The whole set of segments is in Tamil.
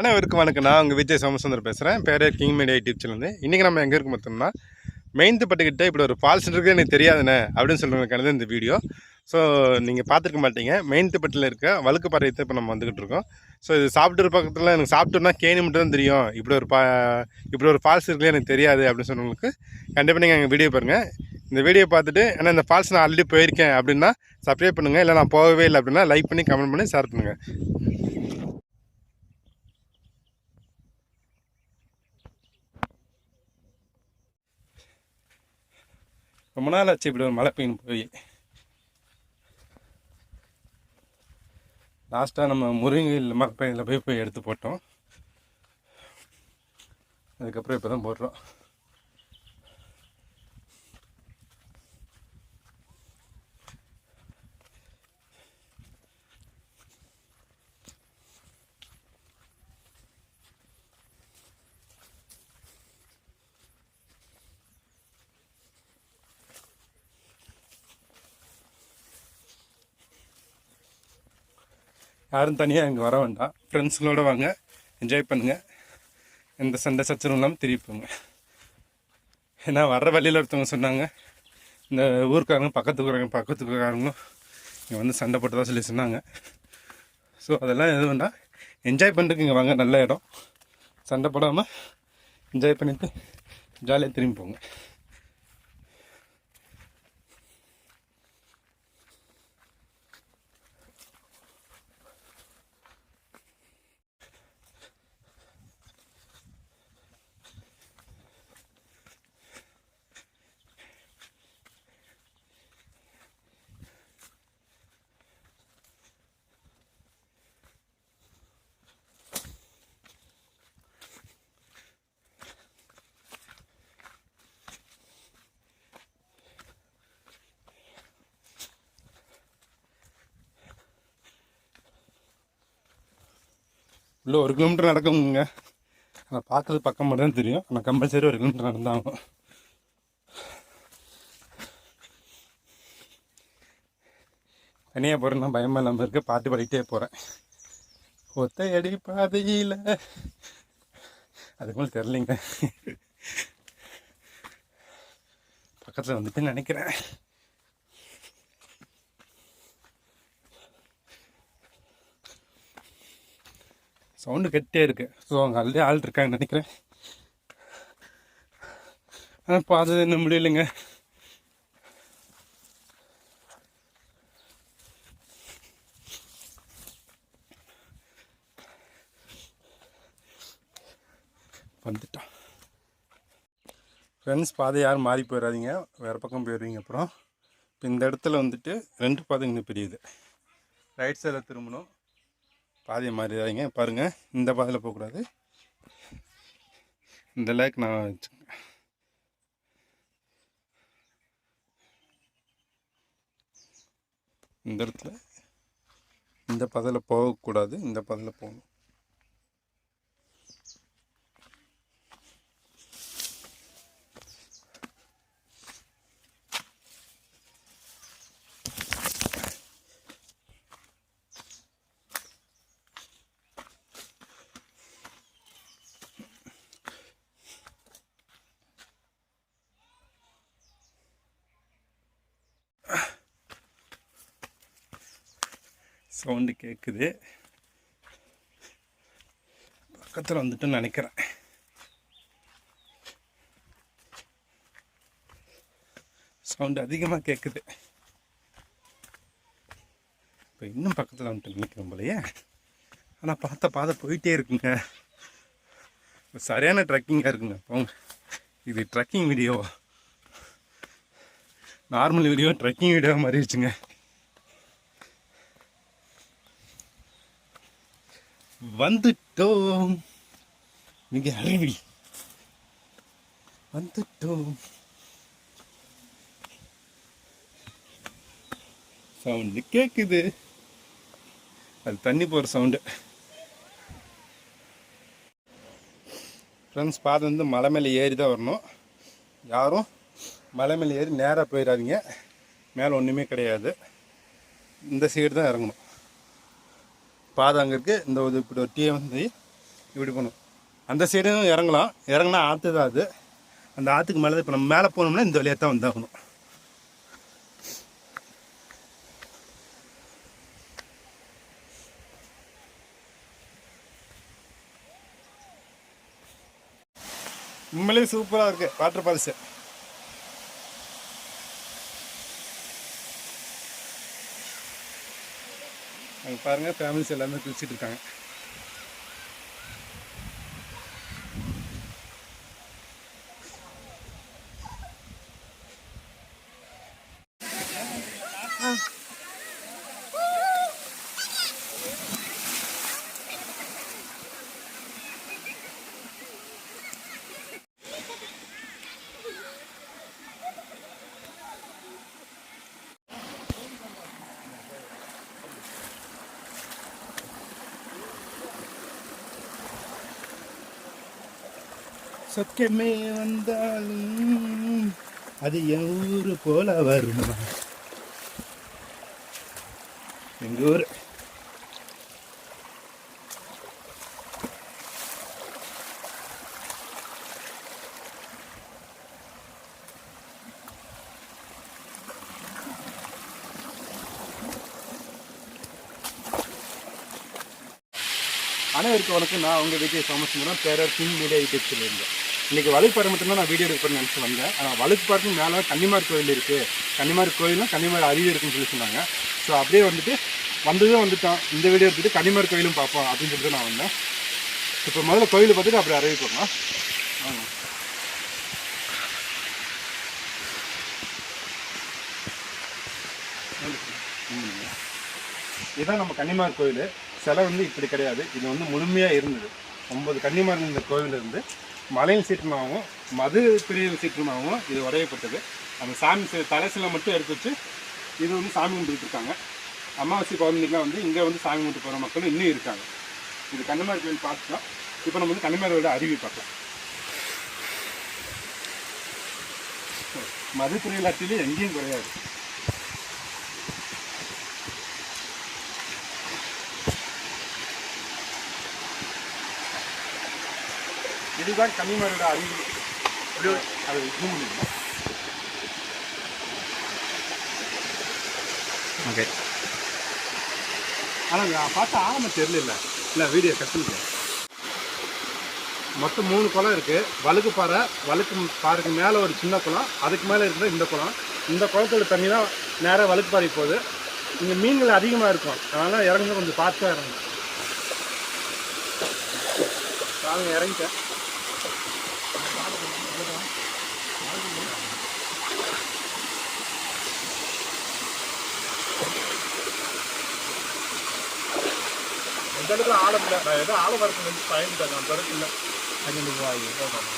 அனைவருக்கும் வணக்கம். நான் உங்கள் விஜய் சோமசுந்தர் பேசுகிறேன் பேரே கிங் மீடியா யூடியூப் சேனல் இன்றைக்கி நம்ம எங்கே இருக்கு பார்த்தோம்னா மெயின்துப்பட்டுக்கிட்ட இப்படி ஒரு ஃபால்ஸ் இருக்குது எனக்கு தெரியாதுண்ணே அப்படின்னு சொல்லுறதுக்கானது இந்த வீடியோ ஸோ நீங்கள் பார்த்துருக்க மாட்டீங்க. மெயின்துப்பட்டில் இருக்க வழுக்கு பாறையத்தை இப்போ நம்ம வந்துக்கிட்டு இருக்கோம். ஸோ இது சாப்பிட்டு பக்கத்தில் எனக்கு சாப்பிட்டோம்னா கேணி மட்டும் தான் தெரியும். இப்படி ஒரு பா இப்படி ஒரு ஃபால்ஸ் இருக்குல்ல எனக்கு தெரியாது அப்படின்னு சொன்னவங்களுக்கு கண்டிப்பாக நீங்கள் எங்கள் வீடியோ பாருங்கள் இந்த வீடியோ பார்த்துட்டு ஏன்னா இந்த ஃபால்ஸ் நான் ஆல்ரெடி போயிருக்கேன் அப்படின்னா சப்ஸ்கிரைப் பண்ணுங்கள் இல்லை நான் போகவே இல்லை அப்படின்னா லைக் பண்ணி கமெண்ட் பண்ணி ஷேர் பண்ணுங்கள் ரொம்ப நாள் ஆச்சு இப்படி ஒரு மழை பெய்யும் போய். லாஸ்ட்டாக நம்ம முருங்கையில் மழை பெய்யல போய் போய் எடுத்து போட்டோம். அதுக்கப்புறம் இப்போ தான் போடுறோம். யாரும் தனியாக இங்கே வர வேண்டாம். ஃப்ரெண்ட்ஸுங்களோட வாங்க. என்ஜாய் பண்ணுங்கள் எந்த சண்டை சச்சரவும் இல்லாமல் திரும்பிப்போங்க போங்க. ஏன்னா வர்ற வழியில் ஒருத்தவங்க சொன்னாங்க. இந்த ஊருக்காரங்க பக்கத்து ஊருக்காரங்க பக்கத்து ஊருக்காரங்களும் இங்கே வந்து சண்டை போட்டதா சொல்லி சொன்னாங்க. ஸோ அதெல்லாம் எது வேண்டாம். என்ஜாய் பண்ணுறதுக்கு இங்கே வாங்க. நல்ல இடம். சண்டை போடாமல் என்ஜாய் பண்ணிவிட்டு ஜாலியாக திரும்பி போங்க. இல்லை ஒரு கிலோமீட்டர் நடக்குங்க ஆனால் பார்க்கறது பக்கம் மட்டும் தான் தெரியும். ஆனால் கம்பல்சரி ஒரு கிலோமீட்டர் நடந்தாகும் தனியாக போகிறேன்னா பயமாக இல்லாமல் இருக்க. பாட்டு பாடிக்கிட்டே போகிறேன் ஒத்தையடி பாதையில். அதுக்கு மேலே தெரிலிங்க பக்கத்தில் வந்துட்டு நினைக்கிறேன். சவுண்டு கெட்டே இருக்குது ஸோ அங்கே ஆல்ரெடி ஆள் இருக்காங்கன்னு நினைக்கிறேன். ஆனால் பார்த்தது என்ன முடியலைங்க? வந்துட்டான் ஃப்ரெண்ட்ஸ் பாதை யாரும் மாறி போயிடாதீங்க வேறு பக்கம் போயிடுவீங்க அப்புறம். இப்போ இந்த இடத்துல வந்துட்டு ரெண்டு பாதைங்க பிரியுது. ரைட் சைடில் திரும்பணும். பாதையை மாறிடாதீங்க. பாருங்கள் இந்த பாதையில் போகக்கூடாது. இந்த லேக் நான் வச்சுக்கேன் இந்த இடத்துல இந்த பாதையில் போகக்கூடாது இந்த பாதையில் போகணும். சவுண்டு கேட்குது பக்கத்தில் வந்துட்டு நினைக்கிறேன். சவுண்டு அதிகமாக கேட்குது இப்போ இன்னும் பக்கத்தில் வந்துட்டு நினைக்கிறோம் போலையே. ஆனால் பார்த்த பாதை போயிட்டே இருக்குங்க. சரியான ட்ரக்கிங்காக இருக்குங்க. போங்க. இது trekking video normal video trekking video மாதிரி வந்துட்டோம். மிக அருவி வந்துட்டோம். சவுண்டு கேட்குது அது தண்ணி போகிற சவுண்டு. ஃப்ரெண்ட்ஸ் பாதை வந்து மலை மேலே ஏறி தான் வரணும். யாரும் மலை மேலே ஏறி நேராக போயிடாதீங்க மேலே ஒன்றுமே கிடையாது. இந்த சைடு தான் இறங்கணும். பாதை அங்கே இருக்குது இந்த ஒரு இப்படி ஒரு டீ வந்து இப்படி போகணும். அந்த சைடும் இறங்கலாம். இறங்கினா ஆற்று தான் அது. அந்த ஆற்றுக்கு மேலே இப்போ நம்ம மேலே போனோம்னா இந்த வழியாக தான் வந்தாகணும். உண்மையிலேயே சூப்பராக இருக்கு. வாட்டர் ஃபால்ஸு பாருங்கள் ஃபேமிலிஸ் எல்லாமே குளிச்சுட்டு இருக்காங்க. சொக்கமே வந்தாலும் அது என் ஊர் போல வருமா? எங்கள் ஊர்? அனைவருக்கும் வணக்கம். நான் உங்கள் விஜய் சோமசுந்தரம் பேரர் கிங் மீடியா யூடியூப் சொல்லியிருந்தேன் இன்றைக்கி வழுக்குப்பாறை மட்டும்தான் நான் வீடியோ எடுப்பேன்னு நினச்சி வந்தேன். ஆனால் வழுக்குப்பாறைக்கு மேலே கன்னிமார் கோயில் இருக்குது கன்னிமார் கோயிலும் கன்னிமார் அருவி இருக்குன்னு சொல்லி சொன்னாங்க. ஸோ அப்படியே வந்துட்டு வந்ததும் வந்துட்டான் இந்த வீடியோ எடுத்துட்டு கன்னிமார் கோயிலும் பார்ப்போம் அப்படின்னு சொல்லிட்டு நான் வந்தேன். இப்போ முதல்ல கோயிலை பார்த்துட்டு அப்படி அருவி போகலாம் வாங்க. இதுதான் நம்ம கன்னிமார் கோயில். சிலை வந்து இப்படி கிடையாது இது வந்து முழுமையாக இருந்தது ஒன்பது கன்னிமார் இந்த கோவில் இருந்து மலையின் சீற்றமாகவும் மது பிரிவு சீற்றமாகவும் இது உடையப்பட்டது அந்த சாமி தலை சிலை மட்டும் எடுத்து வச்சு இது வந்து சாமி கும்பிட்டு இருக்காங்க அமாவாசை பௌர்ணமிக்கெலாம் வந்து இங்கே வந்து சாமி கும்பிட்டு போகிற மக்களும் இன்னும் இருக்காங்க இது கன்னிமார் கோவில் பார்த்துக்கலாம் இப்போ நம்ம வந்து கன்னிமாரோட அருவி பார்க்கலாம் மது திருவிழாட்டிலே எங்கேயும் குறையாது இதுதான் கன்னிமாரோட அருவி அது பண்ணுங்க. ஓகே ஆனால் நான் பார்த்த ஆரம்பம் தெரியல இல்லை வீடியோ கட் பண்ணிட்டேன். மொத்தம் மூணு குளம் இருக்குது வழுக்கு பாறை வழுக்கு பாறைக்கு மேலே ஒரு சின்ன குளம் அதுக்கு மேலே இருக்கிற இந்த குளம். இந்த குளத்தோட தண்ணி தான் நேராக வழுக்கு பாறை போகுது. இங்கே மீன்கள் அதிகமாக இருக்கும். அதனால் இறங்குங்க கொஞ்சம் பார்த்து தான் வாங்க இறங்கிட்டேன். இந்த இடத்துல ஆழம் இல்லை. நான் ஏதோ ஆழம் வரது வந்து பயந்துட்டேன். நான் பிறகு இல்லை அங்கே வாங்கி போகணும்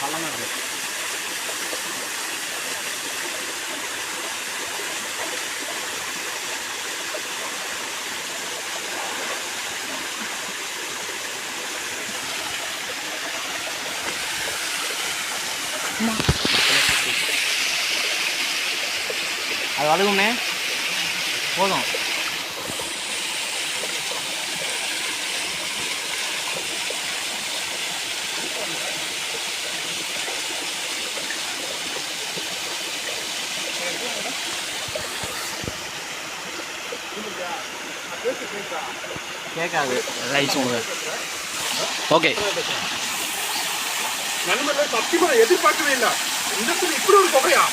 பள்ளமாக இருக்கு அது வழுகும்ண்ணே போதும். கேட்காது. Rice okay. நண்பர்கள் சத்தியமாக எதிர்பார்க்கவே இல்லை. இந்த இடத்துல இப்படி ஒரு தொகையா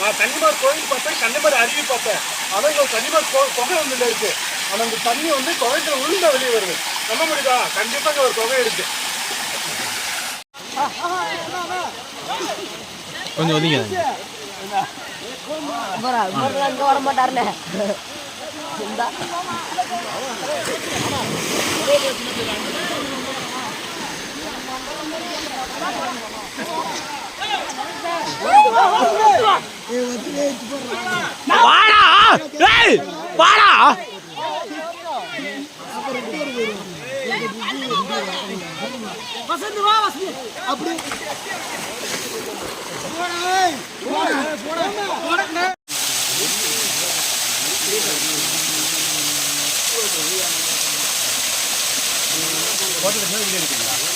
நான் கன்னிமார் கோயில் பார்த்தேன் கன்னிமார் அருவி பார்த்தேன். ஆனால் இங்கே கன்னிமார் கோ தொகை ஒன்று இருக்கு. ஆனால் அந்த தண்ணி வந்து தொகைக்குள்ள உளுந்த வெளியே வருது. நம்ப முடியுதா கண்டிப்பாக ஒரு தொகை இருக்கு. கொஞ்சம் ஒதுங்க. வர மாட்டார்ல இந்தா. வாடா! ஏய்! வாடா! வசந்து வா வசந்து. அப்படி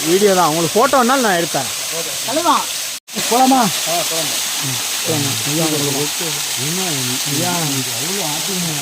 வீடியோ தான் உங்களுக்கு ஃபோட்டோ வேணாலும் நான் எடுத்தேன் தலைவா போலாமா போலாமா